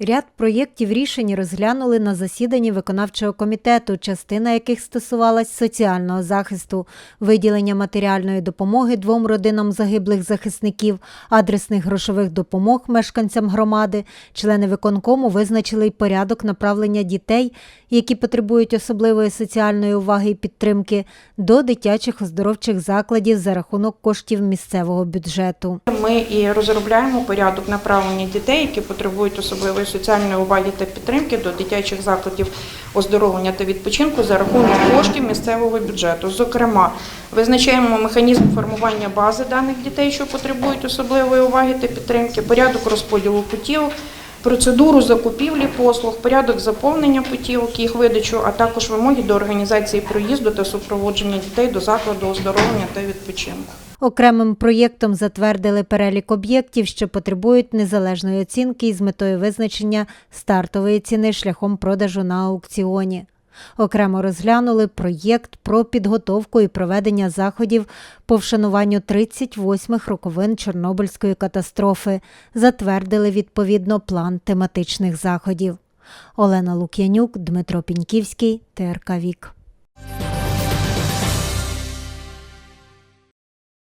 Ряд проєктів рішень розглянули на засіданні виконавчого комітету, частина яких стосувалась соціального захисту, виділення матеріальної допомоги двом родинам загиблих захисників, адресних грошових допомог мешканцям громади. Члени виконкому визначили й порядок направлення дітей, які потребують особливої соціальної уваги і підтримки, до дитячих оздоровчих закладів за рахунок коштів місцевого бюджету. Ми і розробляємо порядок направлення дітей, які потребують особливої соціальної уваги та підтримки до дитячих закладів оздоровлення та відпочинку за рахунок коштів місцевого бюджету. Зокрема, визначаємо механізм формування бази даних дітей, що потребують особливої уваги та підтримки, порядок розподілу путівок. Процедуру закупівлі послуг, порядок заповнення путівок, їх видачу, а також вимоги до організації проїзду та супроводження дітей до закладу оздоровлення та відпочинку. Окремим проєктом затвердили перелік об'єктів, що потребують незалежної оцінки із метою визначення стартової ціни шляхом продажу на аукціоні. Окремо розглянули проєкт про підготовку і проведення заходів по вшануванню 38-х роковин Чорнобильської катастрофи, затвердили відповідно план тематичних заходів. Олена Лук'янюк, Дмитро Піньківський, ТРК Вік.